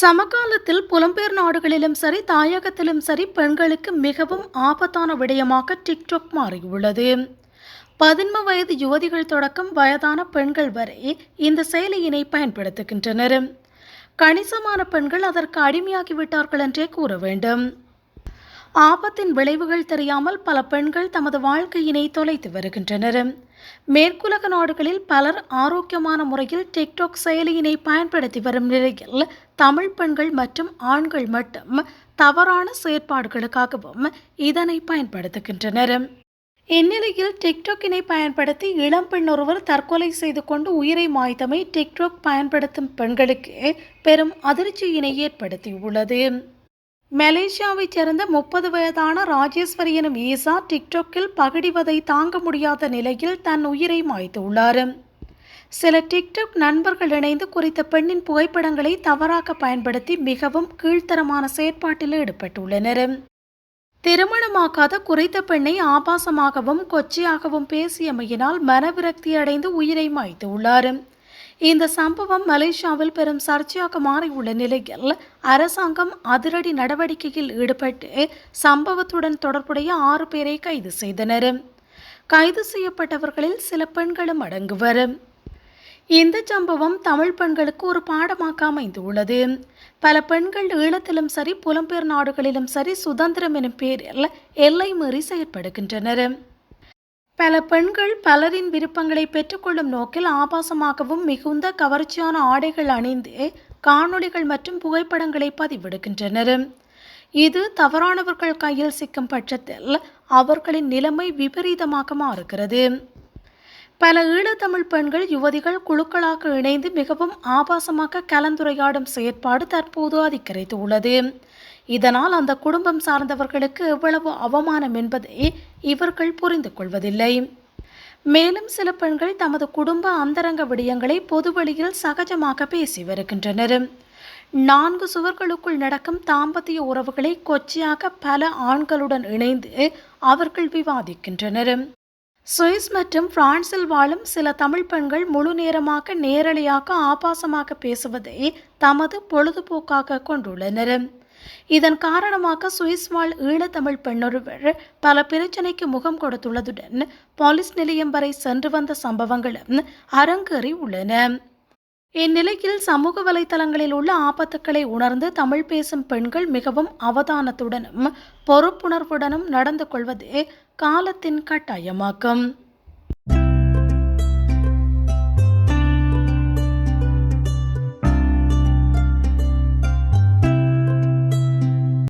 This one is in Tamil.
சமகாலத்தில் புலம்பெயர் நாடுகளிலும் சரி தாயகத்திலும் சரி பெண்களுக்கு மிகவும் ஆபத்தான விடயமாக டிக்டாக் மாறியுள்ளது. பதின்ம வயது யுவதிகள் தொடக்கம் வயதான பெண்கள் வரை இந்த செயலியினை பயன்படுத்துகின்றனர். கணிசமான பெண்கள் அதற்கு அடிமையாகிவிட்டார்கள் என்றே கூற வேண்டும். ஆபத்தின் விளைவுகள் தெரியாமல் பல பெண்கள் தமது வாழ்க்கையினை தொலைத்து வருகின்றனர். மேற்குலக நாடுகளில் பலர் ஆரோக்கியமான முறையில் டிக்டாக் செயலியினை பயன்படுத்தி வரும் நிலையில் தமிழ் பெண்கள் மற்றும் ஆண்கள் மட்டும் தவறான செயற்பாடுகளுக்காகவும் இதனை பயன்படுத்துகின்றனர். இந்நிலையில் டிக்டாக்கினை பயன்படுத்தி இளம் பெண் ஒருவர் தற்கொலை செய்து கொண்டு உயிரை மாய்த்தமை டிக்டாக் பயன்படுத்தும் பெண்களுக்கு பெரும் அதிர்ச்சியினை ஏற்படுத்தியுள்ளது. மலேசியாவைச் சேர்ந்த முப்பது வயதான ராஜேஸ்வரி எனும் ஈசா டிக்டாக்கில் பகிடிவதை தாங்க முடியாத நிலையில் தன் உயிரை மாய்த்துள்ளார். சில டிக்டாக் நண்பர்கள் இணைந்து குறித்த பெண்ணின் புகைப்படங்களை தவறாக பயன்படுத்தி மிகவும் கீழ்த்தரமான செயற்பாட்டில் ஈடுபட்டுள்ளனர். திருமணமாக்காத குறைத்த பெண்ணை ஆபாசமாகவும் கொச்சையாகவும் பேசியமையினால் மனவிரக்தி அடைந்து உயிரை மாய்த்துள்ளார் இந்த சம்பவம் மலேசியாவில் பெரும் சர்ச்சையாக மாறியுள்ள நிலையில் அரசாங்கம் அதிரடி நடவடிக்கையில் ஈடுபட்டு சம்பவத்துடன் தொடர்புடைய ஆறு பேரை கைது செய்தனர். கைது செய்யப்பட்டவர்களில் சில பெண்களும் அடங்குவர். இந்த சம்பவம் தமிழ் பெண்களுக்கு ஒரு பாடமாக அமைந்துள்ளது பல பெண்கள் ஈழத்திலும் சரி புலம்பெயர் நாடுகளிலும் சரி சுதந்திரம் எனும் பேரில் எல்லை மீறி செயற்படுகின்றனர். பல பெண்கள் பலரின் விருப்பங்களை பெற்றுக்கொள்ளும் நோக்கில் ஆபாசமாகவும் மிகுந்த கவர்ச்சியான ஆடைகள் அணிந்து காணொளிகள் மற்றும் புகைப்படங்களை பதிவிடுகின்றனர். இது தவறானவர்கள் கையில் சிக்கும் பட்சத்தில் அவர்களின் நிலைமை விபரீதமாக மாறுகிறது. பல ஈழத்தமிழ் பெண்கள் யுவதிகள் குழுக்களாக இணைந்து மிகவும் ஆபாசமாக கலந்துரையாடும் செயற்பாடு தற்போது அதிகரித்து உள்ளது இதனால் அந்த குடும்பம் சார்ந்தவர்களுக்கு எவ்வளவு அவமானம் என்பதை இவர்கள் புரிந்து கொள்வதில்லை. மேலும் சில பெண்கள் தமது குடும்ப அந்தரங்க விடயங்களை பொதுவெளியில் சகஜமாக பேசி வருகின்றனர். நான்கு சுவர்களுக்குள் நடக்கும் தாம்பத்திய உறவுகளை கொச்சையாக பல ஆண்களுடன் இணைந்து அவர்கள் விவாதிக்கின்றனர். சுவிஸ் மற்றும் பிரான்சில் வாழும் சில தமிழ் பெண்கள் முழு நேரமாக நேரடியாக ஆபாசமாக பேசுவதை தமது பொழுதுபோக்காக கொண்டுள்ளனர். இதன் காரணமாக சுவிஸ் வாழ் ஈழத்தமிழ் பெண்ணொருவர் பல பிரச்சனைக்கு முகம் கொடுத்துள்ளதுடன் போலீஸ் நிலையம் வரை சென்று வந்த சம்பவங்களும் அரங்கேறி உள்ளன. இந்நிலையில் சமூக வலைதளங்களில் உள்ள ஆபத்துக்களை உணர்ந்து தமிழ் பேசும் பெண்கள் மிகவும் அவதானத்துடனும் பொறுப்புணர்வுடனும் நடந்து கொள்வதே காலத்தின் கட்டாயமாக்கும்.